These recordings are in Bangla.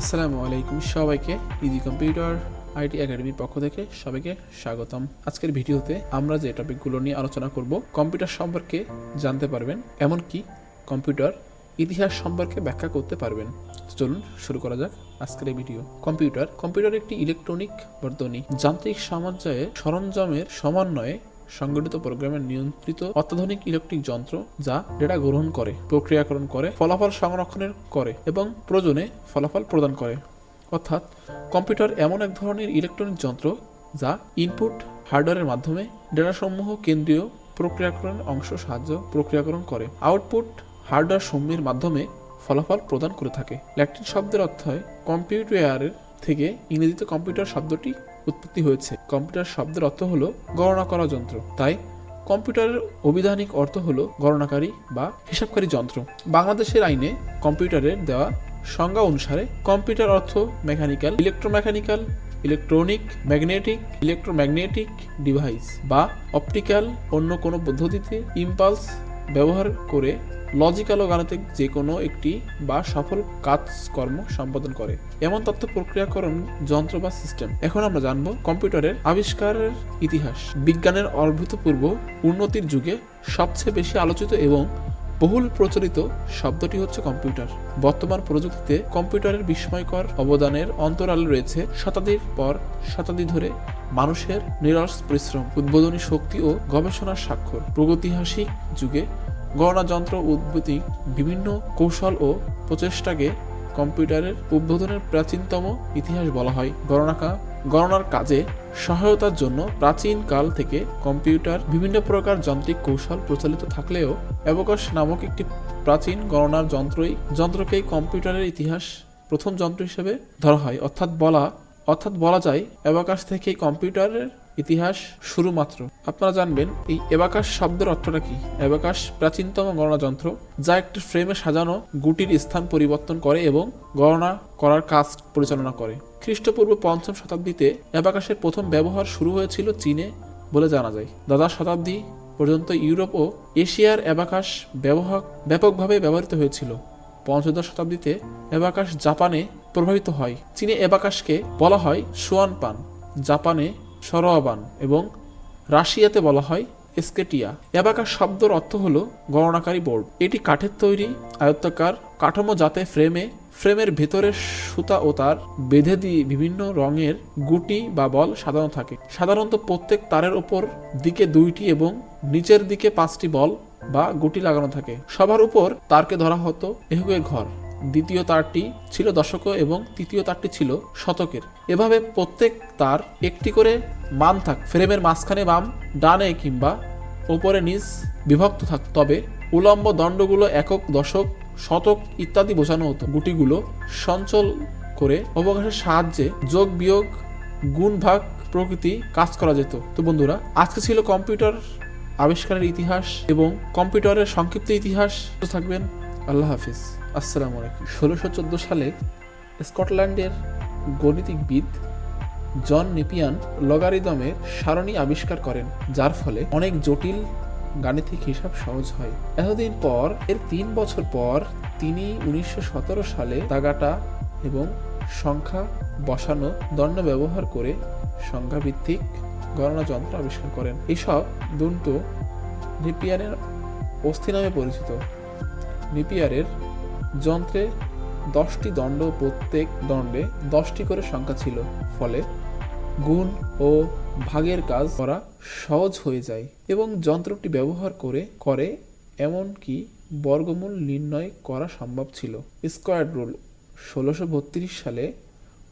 আসসালামু আলাইকুম সবাইকে ইজি কম্পিউটার আইটি একাডেমির পক্ষ থেকে সবাইকে স্বাগতম। আজকের ভিডিওতে আমরা যে টপিকগুলো নিয়ে আলোচনা করব, কম্পিউটার সম্পর্কে জানতে পারবেন, এমনকি কম্পিউটার ইতিহাস সম্পর্কে ব্যাখ্যা করতে পারবেন। চলুন শুরু করা যাক আজকের এই ভিডিও। কম্পিউটার কম্পিউটার একটি ইলেকট্রনিক বর্তনী, যান্ত্রিক সামঞ্জয়ে সরঞ্জামের সমন্বয়ে সংগঠিত প্রোগ্রামের নিয়ন্ত্রিত অত্যাধুনিক ইলেকট্রিক যন্ত্র যা ডেটা গ্রহণ করে, প্রক্রিয়াকরণ করে, ফলাফল সংরক্ষণের করে এবং প্রয়োজনে ফলাফল প্রদান করে। অর্থাৎ কম্পিউটার এমন এক ধরনের ইলেকট্রনিক যন্ত্র যা ইনপুট হার্ডওয়্যারের মাধ্যমে ডেটাসমূহ কেন্দ্রীয় প্রক্রিয়াকরণের অংশ সাহায্য প্রক্রিয়াকরণ করে। আউটপুট হার্ডওয়্যার সমূহের মাধ্যমে ফলাফল প্রদান করে থাকে। ল্যাটিন শব্দের অর্থ হয় কম্পিউটারের থেকে ইংরেজিতে কম্পিউটার শব্দটি উৎপত্তি হয়েছে। কম্পিউটার শব্দের অর্থ হলো গণনা করা যন্ত্র। তাই কম্পিউটারের অবিধানিক অর্থ হলো গণনাকারী বা হিসাবকারী যন্ত্র। বাংলাদেশের আইনে কম্পিউটারের দেওয়া সংজ্ঞা অনুসারে কম্পিউটার অর্থ mechanical electromechanical electronic, magnetic, electromagnetic device বা অপটিক্যাল অন্য কোনো পদ্ধতিতে ইম্পালস ব্যবহার করে লজিক্যাল ও গাণিতিক যে কোনো একটি বা সফল কাজকর্ম সম্পাদন করে। এমন তথ্য প্রক্রিয়াকরণ যন্ত্র বা সিস্টেম। এখন আমরা জানব কম্পিউটারের আবিষ্কারের ইতিহাস। বিজ্ঞানের অভূতপূর্ব উন্নতির যুগে সবচেয়ে বেশি আলোচিত এবং বহুল প্রচলিত শব্দটি হচ্ছে কম্পিউটার। বর্তমান প্রযুক্তিতে কম্পিউটারের বিস্ময়কর অবদানের অন্তরালে রয়েছে শতাব্দীর পর শতাব্দী ধরে মানুষের নিরস পরিশ্রম, উদ্বোধনী শক্তি ও গবেষণার স্বাক্ষর। প্রগতিহাসিক যুগে গণনা যন্ত্র উদ্ভূতি বিভিন্ন কৌশল ও প্রচেষ্টাকে কম্পিউটারের উদ্বোধনের প্রাচীনতম ইতিহাস বলা হয়। গণনাকা, গণনার কাজে সহায়তার জন্য প্রাচীন কাল থেকে কম্পিউটার, বিভিন্ন প্রকার যান্ত্রিক কৌশল প্রচলিত থাকলেও অ্যাবকাশ নামক একটি প্রাচীন গণনার যন্ত্রই যন্ত্রকেই কম্পিউটারের ইতিহাস প্রথম যন্ত্র হিসেবে ধরা হয়। অর্থাৎ বলা অর্থাৎ বলা যায়, অ্যাবাকাশ থেকে কম্পিউটারের ইতিহাস শুরু মাত্র আপনারা জানবেন, এই এবাকাশ শব্দের অর্থটা কি? এবাকাশ প্রাচীনতম গণনা যন্ত্র যা একটি ফ্রেমে সাজানো গুটির স্থান পরিবর্তন করে এবং গণনা করার কাজ পরিচালনা করে। খ্রিস্টপূর্ব পঞ্চম শতাব্দীতে অ্যাবাকাশের প্রথম ব্যবহার শুরু হয়েছিল চীনে বলে জানা যায়। দ্বাদশ শতাব্দী পর্যন্ত ইউরোপ ও এশিয়ার অ্যাবাকাশ ব্যবহার ব্যাপকভাবে ব্যবহৃত হয়েছিল। পঞ্চদশ শতাব্দীতে অ্যাবাকাশ জাপানে প্রভাবিত হয়। চীনে অ্যাবাকাশকে বলা হয় সোয়ান পান জাপানে সরোয়াবান এবং রাশিয়াতে বলা হয় এসকেটিয়া। অ্যাবাকাস শব্দের অর্থ হল গণনাকারী বোর্ড। এটি কাঠের তৈরি, আয়ত্তাকার, কাঠামো যাতে ফ্রেমে, ফ্রেমের ভেতরে সুতা ও তার বেঁধে দিয়ে বিভিন্ন রঙের গুটি বা বল সাজানো থাকে। সাধারণত প্রত্যেক তারের ওপর দিকে দুইটি এবং নিচের দিকে পাঁচটি বল বা গুটি লাগানো থাকে। সবার উপর তারকে ধরা হতো এহুকের ঘর। দ্বিতীয় তারটি ছিল দশক এবং তৃতীয় তারটি ছিল শতকের। এভাবে প্রত্যেক তার একটি করে মান থাক, ফ্রেমের মাঝখানে বাম, ডানে কিংবা ওপরে নিচ বিভক্ত থাক। তবে উলম্ব দণ্ডগুলো একক, দশক, শতক ইত্যাদি বোঝানো হতো। গুটিগুলো সঞ্চল করে অবকাশের সাহায্যে যোগ, বিয়োগ, গুণ, ভাগ প্রকৃতি কাজ করা যেত। তো বন্ধুরা, আজকে ছিল কম্পিউটার আবিষ্কারের ইতিহাস এবং কম্পিউটারের সংক্ষিপ্ত ইতিহাস। থাকবেন। আল্লাহ হাফিজ। আসসালামু আলাইকুম। ষোলোশো চোদ্দ সালে স্কটল্যান্ডের গণিতিকবিদ জন নেপিয়ান লগারিদমের সারণী আবিষ্কার করেন, যার ফলে অনেক জটিল গাণিতিক হিসাব সহজ হয়। এতদিন পর, এর তিন বছর পর, তিনি উনিশশো সতেরো সালে তাগাটা এবং সংখ্যা বসানো দণ্ড ব্যবহার করে সংখ্যাভিত্তিক গণনা যন্ত্র আবিষ্কার করেন। এসব দন্ত নেপিয়ানের অস্থি নামে পরিচিত। নেপিয়ারের যন্ত্রে দশটি দণ্ড, প্রত্যেক দণ্ডে দশটি করে সংখ্যা ছিল, ফলে গুণ ও ভাগের কাজ করা সহজ হয়ে যায় এবং যন্ত্রটি ব্যবহার করে করে এমনকি বর্গমূল নির্ণয় করা সম্ভব ছিল। স্কোয়ার রুল, ষোলোশো সালে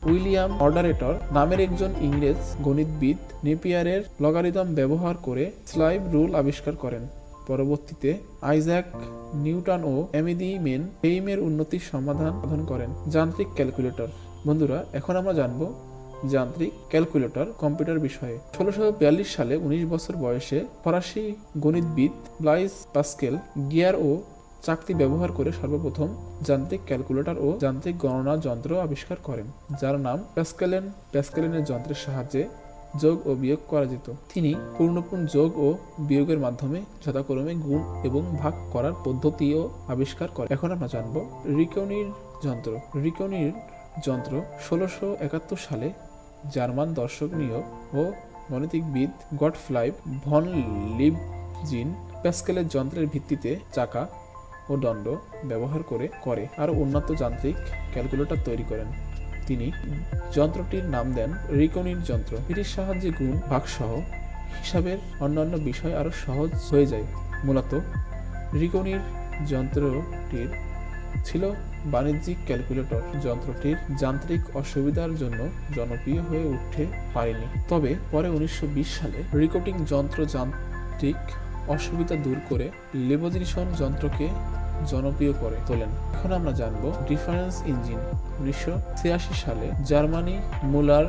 উইলিয়াম অর্ডারেটর নামের একজন ইংরেজ গণিতবিদ নেপিয়ারের লগারিদম ব্যবহার করে স্লাইভ রুল আবিষ্কার করেন। পরবর্তীতে আইজ্যাক নিউটন ও এমিদি মেন হেইমের উন্নতির সমাধান সাধন করেন যান্ত্রিক ক্যালকুলেটর। বন্ধুরা, এখন আমরা জানব যান্ত্রিক ক্যালকুলেটর কম্পিউটার বিষয়ে। ষোলোশো সালে উনিশ বছর বয়সে ফরাসি গণিতবিদ ব্লাইস পাস্কেল গিয়ার ও চাকতি ব্যবহার করে সর্বপ্রথম যান্ত্রিক ক্যালকুলেটর ও যান্ত্রিক গণনা যন্ত্র আবিষ্কার করেন, যার নাম প্যাসকেলেন প্যাসকেলেনের যন্ত্রের সাহায্যে যোগ ও বিয়োগ করা যেত। তিনি পূর্ণপূর্ণ যোগ ও বিয়োগের মাধ্যমে যথাক্রমে গুণ এবং ভাগ করার পদ্ধতিও আবিষ্কার করে এখন আমরা জানব রিকনির যন্ত্র। রিকনির যন্ত্র ষোলোশো একাত্তর সালে জার্মান দর্শকনীয় ও গণিতিকবিদ গডফ্লাইভ ভন লিবজিন প্যাসকেলের যন্ত্রের ভিত্তিতে চাকা ও দণ্ড ব্যবহার করে করে। আরও উন্নত যান্ত্রিক ক্যালকুলেটর তৈরি করেন। তিনি যন্ত্রটির নাম দেন রিকনির যন্ত্র। এটির সাহায্যে গুণ, ভাগসহ হিসাবের অন্যান্য বিষয় আরও সহজ হয়ে যায়। মূলত, রিকনির যন্ত্রটির ছিল বাণিজ্যিক ক্যালকুলেটর। যন্ত্রটির যান্ত্রিক অসুবিধার জন্য জনপ্রিয় হয়ে উঠতে পারেনি। তবে পরে উনিশশো বিশ সালে রিকোটিং যন্ত্র যান্ত্রিক অসুবিধা দূর করে লেবোজিনেশন যন্ত্রকে জনপ্রিয় করে তোলেন। এখন আমরা জানব ডিফারেন্স ইঞ্জিন উনিশশো সালে জার্মানি মুলার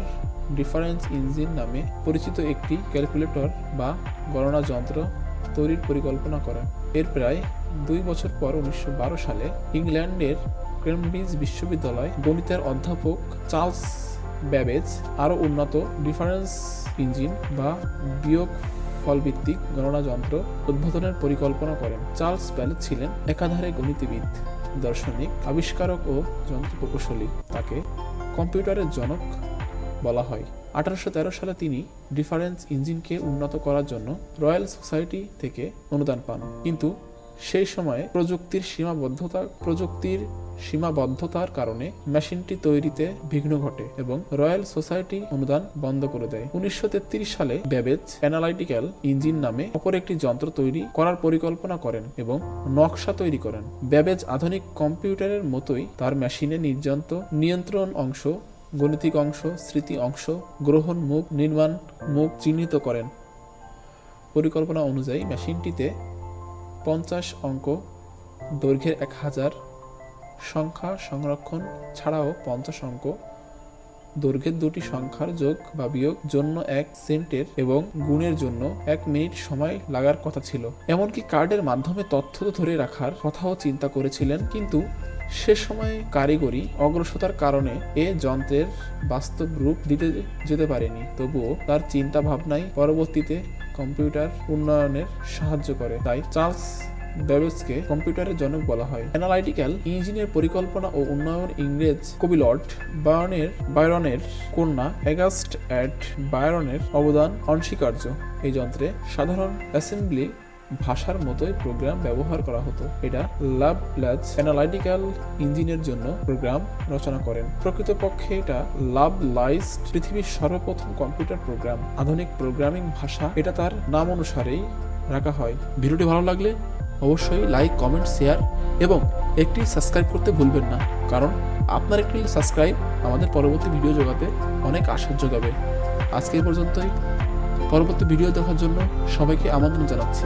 ডিফারেন্স ইঞ্জিন নামে পরিচিত একটি ক্যালকুলেটর বা গণনা যন্ত্র তৈরির পরিকল্পনা করেন এর প্রায় দুই বছর পর উনিশশো বারো সালে ইংল্যান্ডের ক্রেমব্রিজ বিশ্ববিদ্যালয় গণিতের অধ্যাপক চার্লস ব্যাবেজ আরও উন্নত ডিফারেন্স ইঞ্জিন বা বিয়োগ ফলভিত্তিক গণনা যন্ত্র উদ্বোধনের পরিকল্পনা করেন চার্লস ব্যালেজ ছিলেন একাধারে গণিতবিদ, দার্শনিক, আবিষ্কারক ও যন্ত্র প্রকৌশলী তাকে কম্পিউটারের জনক বলা হয়। আঠারোশো তেরো সালে তিনি ডিফারেন্স ইঞ্জিনকে উন্নত করার জন্য রয়্যাল সোসাইটি থেকে অনুদান পান। কিন্তু সেই সময়ে প্রযুক্তির সীমাবদ্ধতা, প্রযুক্তির সীমাবদ্ধতার কারণে মেশিনটি তৈরিতে বিঘ্ন ঘটে এবং রয়্যাল সোসাইটি অনুদান বন্ধ করে দেয়। উনিশশো সালে ব্যাবেজ অ্যানালাইটিক্যাল ইঞ্জিন নামে অপর একটি যন্ত্র তৈরি করার পরিকল্পনা করেন এবং নকশা তৈরি করেন। ব্যাবেজ আধুনিক কম্পিউটারের মতোই তার মেশিনে নির্যন্ত নিয়ন্ত্রণ অংশ, গণিতিক অংশ, স্মৃতি অংশ, গ্রহণ মুখ, নির্মাণ মুখ চিহ্নিত করেন। পরিকল্পনা অনুযায়ী মেশিনটিতে পঞ্চাশ অঙ্ক, দৈর্ঘ্যের এক হাজার, সংখ্যা সংরক্ষণ ছাড়াও পঞ্চাশ অঙ্ক, দৈর্ঘ্যের দুটি সংখ্যার যোগ বা বিয়োগ জন্য এক সেন্টের এবং গুণের জন্য এক মিনিট সময় লাগার কথা ছিল। এমনকি কার্ডের মাধ্যমে তথ্য ধরে রাখার কথাও চিন্তা করেছিলেন, কিন্তু সে সময় কারিগরি অগ্রসতার কারণে এ যন্ত্রের বাস্তব রূপ দিতে যেতে পারেনি। তবুও তার চিন্তা ভাবনায় পরবর্তীতে কম্পিউটার উন্নয়নের সাহায্য করে। তাই চার্লস ব্যাবেজকে কম্পিউটারের জনক বলা হয়। অ্যানালাইটিক্যাল ইঞ্জিনের পরিকল্পনা ও উন্নয়ন ইংরেজ কবি লর্ড বায়নের বায়রনের কন্যা অ্যাগাস্ট অ্যাট বায়রনের অবদান অনস্বীকার্য। এই যন্ত্রে সাধারণ অ্যাসেম্বলি ভাষার মতোই প্রোগ্রাম ব্যবহার করা হতো। এটা লাভ প্লাস অ্যানালাইটিক্যাল ইঞ্জিনের জন্য প্রোগ্রাম রচনা করেন। প্রকৃতপক্ষে এটা লাভ লাইস্ট পৃথিবীর সর্বপ্রথম কম্পিউটার প্রোগ্রাম আধুনিক প্রোগ্রামিং ভাষা, এটা তার নাম অনুসারেই রাখা হয়। ভিডিওটি ভালো লাগলে অবশ্যই লাইক কমেন্ট শেয়ার এবং একটি সাবস্ক্রাইব করতে ভুলবেন না। কারণ আপনার একটি সাবস্ক্রাইব আমাদের পরবর্তী ভিডিও জোগাতে অনেক আশা যোগাবে। আজকে পর্যন্তই। পরবর্তী ভিডিও দেখার জন্য সবাইকে আমন্ত্রণ জানাচ্ছি।